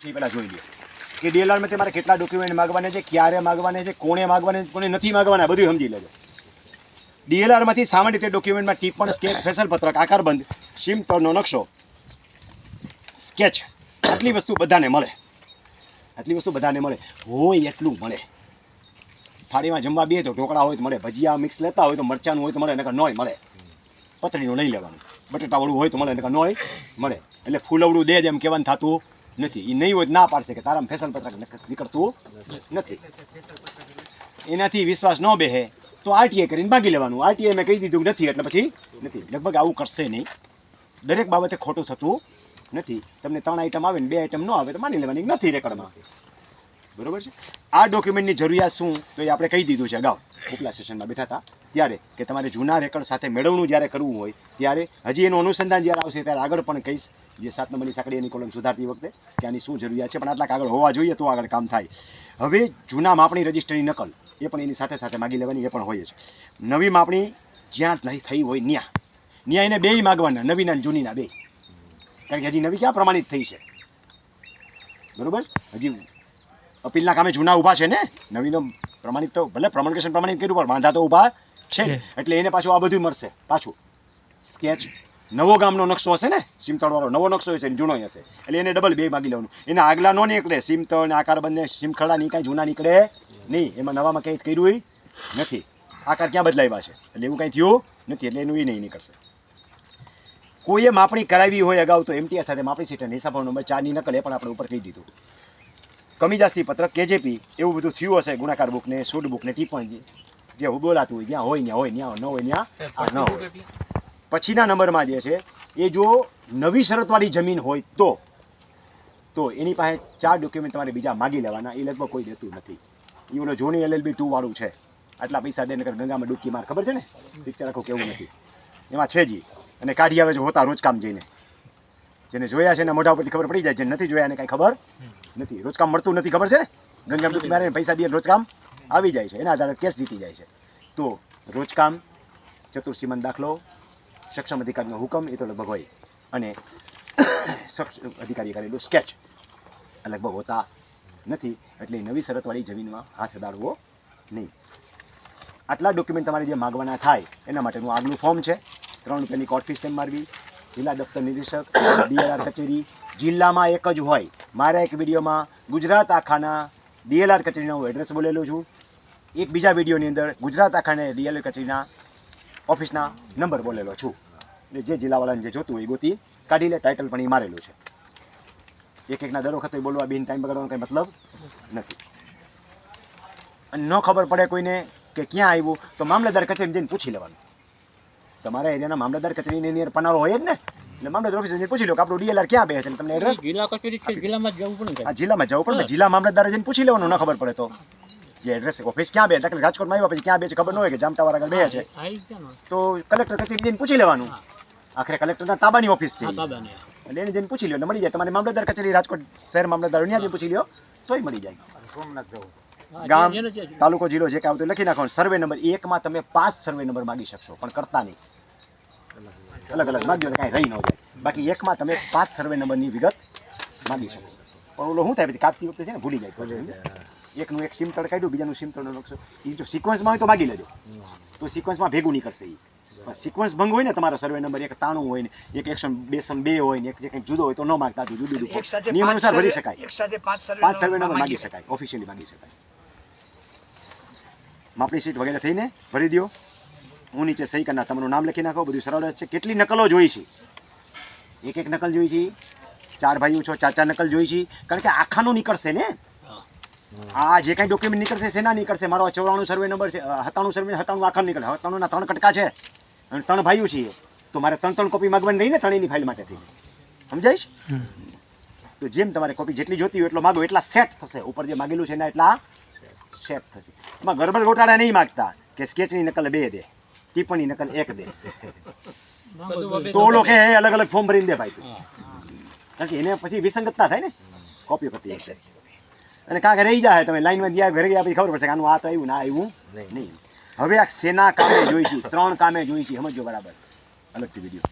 છે પહેલાં જોઈ લે કે ડીએલઆરમાં તમારે કેટલા ડોક્યુમેન્ટ માગવાના છે, ક્યારે માગવાના છે, કોણે માગવાના છે કોને નથી માગવાના, બધું સમજી લેજો. ડીએલઆરમાંથી સામાન્ય રીતે ડોક્યુમેન્ટમાં ટીપણ સ્કેચ ફેસલ પત્રક આકારબંધ સીમ તળનો નકશો સ્કેચ આટલી વસ્તુ બધાને મળે. આટલી વસ્તુ બધાને મળે. હોય એટલું મળે. થાળીમાં જમવા બે તો ઢોકળા હોય તો મળે, ભજીયા મિક્સ લેતા હોય તો મરચાનું હોય તો મળે, નકર નોય મળે. પતરીનું નહીં લેવાનું. બટેટાવાળું હોય તો મળે, નકર નોય મળે. એટલે ફૂલવડું દે જ એમ કહેવાનું થતું. નથી. એ નહીં હોય ના પાડશે કે તારામાં ફેશન પત્રક નક- નીકળતું નથી. એનાથી વિશ્વાસ ન બેહે. તો આરટીઆઈ કરીને ભાગી લેવાનું. આરટીઆઈ મેં કહી દીધું નથી, એટલે પછી નથી. લગભગ આવું કરશે નહીં. દરેક બાબતે ખોટું થતું નથી. તમને ત્રણ આઈટમ આવે ને બે આઈટમ ન આવે તો માની લેવાની નથી રેકર્ડમાં બરોબર છે? આ ડોક્યુમેન્ટની જરૂરિયાત શું? તો એ આપણે કહી દીધું છે અગાઉ. ઉપલા સેશનમાં બેઠા હતા. ત્યારે કે તમારે જૂના રેકર્ડ સાથે મેળવણું જ્યારે કરવું હોય, ત્યારે હજી એનું અનુસંધાન જ્યારે આવશે, ત્યારે આગળ પણ કહીશ જે સાત નંબરની સાંકળીની કોલમ સુધારતી વખતે કે આની શું જરૂરિયાત છે. પણ આટલા કાગળ હોવા જોઈએ તો આગળ કામ થાય. હવે જૂના માપણી રજિસ્ટરની નકલ, એ પણ એની સાથે સાથે માગી લેવાની એ પણ હોય છે નવી માપણી જ્યાં થઈ હોય ન્યા. ન્યા એને બેય માગવાના, નવીના જૂનીના બે કારણ કે હજી નવી ક્યાં પ્રમાણિત થઈ છે? બરોબર? હજી અપીલના કામે જૂના ઊભા છે ને? નવીનો પ્રમાણિત તો ભલે પ્રમાણકેશન પ્રમાણિત કર્યું પણ વાંધા તો ઊભા છે. એટલે એને પાછું આ બધું મળશે પાછું. સ્કેચ નવો ગામનો નકશો હશે ને? સીમતળવાળો. નવો નકશો હશે ને જૂનો હશે. એટલે એને ડબલ બે માગી લેવાનું. એને આગલા નો નીકળે. સીમતળ ને આકાર બંને સીમખડા ની કાંઈ જૂના નીકળે નહીં. એમાં નવામાં કંઈ કર્યું નથી. આકાર ક્યાં બદલાવ્યા છે? એટલે એવું કંઈ થયું નથી એટલે એનું એ નહીં નીકળશે. કોઈએ માપણી કરાવી હોય અગાઉ તો એમટીઆર સાથે માપણી સીટ અને હિસાબ નંબર ચારની નકલ એ પણ આપણે ઉપર કહી દીધું. કમીજાસ્તી પત્રક કેજેપી એવું બધું થયું હશે ગુણાકાર બુક ને સૂટ બુક ને ટિપ્પણી જે હું બોલાતું હોય જ્યાં હોય ત્યાં હોય ત્યાં ન હોય ત્યાં ન હોય. પછીના નંબરમાં જે છે એ જો નવી શરતવાળી જમીન હોય તો તો એની પાસે ચાર ડોક્યુમેન્ટ તમારે બીજા માગી લેવાના એ લગભગ કોઈ દેતું નથી. એ ઓલો જોની એલએલબી ટુ વાળું છે. આટલા પૈસા દે ગંગામાં ડૂબકી માર ખબર છે ને? પિક્ચર આખું કેવું નથી. એમાં છે જી. અને કાઢી આવે છે હોતા રોજ કામ જઈને. જેને જોયા છે એના મોઢા ઉપરથી ખબર પડી જાય. જેને નથી જોયા એને કાંઈ ખબર નથી. રોજકામ મળતું નથી ખબર છે ને? ગંગામ ડૂબી મારે પૈસા દે રોજકામ આવી જાય છે. એના આધારે કેસ જીતી જાય છે. તો રોજકામ ચતુર્સીમન દાખલો સક્ષમ અધિકારીનો હુકમ એ તો લગભગ હોય. અને સક્ષમ અધિકારીએ કરેલું સ્કેચ. લગભગ હોતા નથી. એટલે નવી શરતવાળી જમીનમાં હાથ અડાડવો નહીં. આટલા ડોક્યુમેન્ટ તમારે જે માગવાના થાય એના માટેનું આગલું ફોર્મ છે. ત્રણ રૂપિયાની કોર્ટ ફી સ્ટેમ્પ મારવી? જિલ્લા દફતર નિરીક્ષક ડીએલઆર કચેરી જિલ્લામાં એક જ હોય. મારા એક વિડીયોમાં ગુજરાત આખાના ડીએલઆર કચેરીનો હું એડ્રેસ બોલેલું છું. એક બીજા વિડીયોની અંદર ગુજરાત આખાને ડીએલઆર કચેરીના ઓફિસના નંબર બોલેલો છું. એટલે જે જિલ્લાવાળાને જે જોતું હોય ગોતી કાઢી લે ટાઇટલ પણ એ મારેલું છે. એક એકના દર વખતે બોલવા બિન ટાઈમ બગાડવાનો કંઈ મતલબ નથી. અને ન ખબર પડે કોઈને કે ક્યાં આવ્યું, તો મામલતદાર કચેરી જઈને પૂછી લેવાનું. તમારા એરિયાના મામલતદાર કચેરીની અંદર પનારો હોય જ ને. એટલે મામલતદાર ઓફિસે જઈને પૂછી લો કે આપણું ડીએલઆર ક્યાં બે છે તમને એડ્રેસ જિલ્લા કચેરી છે જિલ્લામાં જવું પડે આ જિલ્લામાં જવું પણ જિલ્લા મામલતદાર જઈને પૂછી લેવાનું ન ખબર પડે તો. જે એડ્રેસ ઓફિસ ક્યાં બે દાખલા રાજકોટમાં આવ્યા પછી ક્યાં બે છે ખબર ન હોય કે જામતાવાળા આગળ બે છે. તો કલેક્ટર કચેરી જઈને પૂછી લેવાનું. આખરે કલેક્ટરના તાબાની ઓફિસ છે એટલે એને જઈને પૂછી લો એટલે મળી જાય. તમારે મામલતદાર કચેરી રાજકોટ શહેર મામલતદાર ત્યાં જઈને પૂછી લ્યો તોય મળી જાય. હા, ગામ તાલુકો જિલ્લો જે કાંઈ આવતું લખી નાખો સર્વે નંબર એકમાં તમે પાંચ સર્વે નંબર માગી શકશો પણ કરતા નહીં. અલગ અલગ માગજો કાંઈ રહી ન જાય. બાકી એકમાં તમે પાંચ સર્વે નંબરની વિગત માગી શકશો પણ ઓલો શું થાય પછી કાપતી વખતે છે ને ભૂલી જાય. એકનું એક સિમ તળ કાઢ્યું બીજાનું સિમ તળનો નકશો. એ જો સિક્વન્સમાં હોય તો માગી લેજો. તો સિક્વન્સમાં ભેગું નીકળશે કરશે એ સિક્વન્સ ભંગ હોય ને તમારો સર્વે નંબર એક તાણું હોય ને એક એકસો સમ બે હોય ને એક જે કંઈક જુદો હોય તો ન માગતા તો જુદું. જુદું નિયમ અનુસાર ભરી શકાય. પાંચ સર્વે નંબર માગી શકાય. ઓફિશિયલી માગી શકાય. માપણી સીટ વગેરે થઈને ભરી દો હું નીચે સહી કરના તમારું નામ લખી નાખો બધું સરળ જ છે. કેટલી નકલો જોઈ છે? એક એક નકલ જોઈ છે. ચાર ભાઈઓ છો ચાર ચાર નકલ જોઈ છે. કારણ કે આખાનું નીકળશે ને. આ જે કાંઈ ડોક્યુમેન્ટ નીકળશે શેના નીકળશે. મારો ચોરાણું સર્વે નંબર છે હતાણું સર્વે હતાણું આખા નીકળે. હતાણુંના ત્રણ કટકા છે. અને ત્રણ ભાઈઓ છીએ. તો મારે ત્રણ ત્રણ કોપી માગવાની રહી ને ત્રણેયની ફાઇલ માટેથી સમજાઈશ? તો જેમ તમારે કોપી જેટલી જોતી હોય એટલો માગો. એટલા સેટ થશે. ઉપર જે માગેલું છે એના એટલા સેટ થશે. એમાં ગરબડ ગોટાળા નહીં માગતા કે સ્કેચની નકલ બે દે ટિપ્પણી નકલ એક દે. તો ઓલો કે અલગ અલગ ફોર્મ ભરીને દે ભાઈ તું. કારણ કે એને પછી વિસંગતતા થાય ને. કોપી કરતી વખતે. અને કાંક રહી જાય તમે લાઈનમાં ગયા ઘરે ગયા પછી ખબર પડશે કે આનું આ તો આવ્યું ના આવ્યું નહીં. હવે આ સેના કામે જોઈ છે ત્રણ કામે જોઈ છે સમજો બરાબર. અલગથી વીડિયો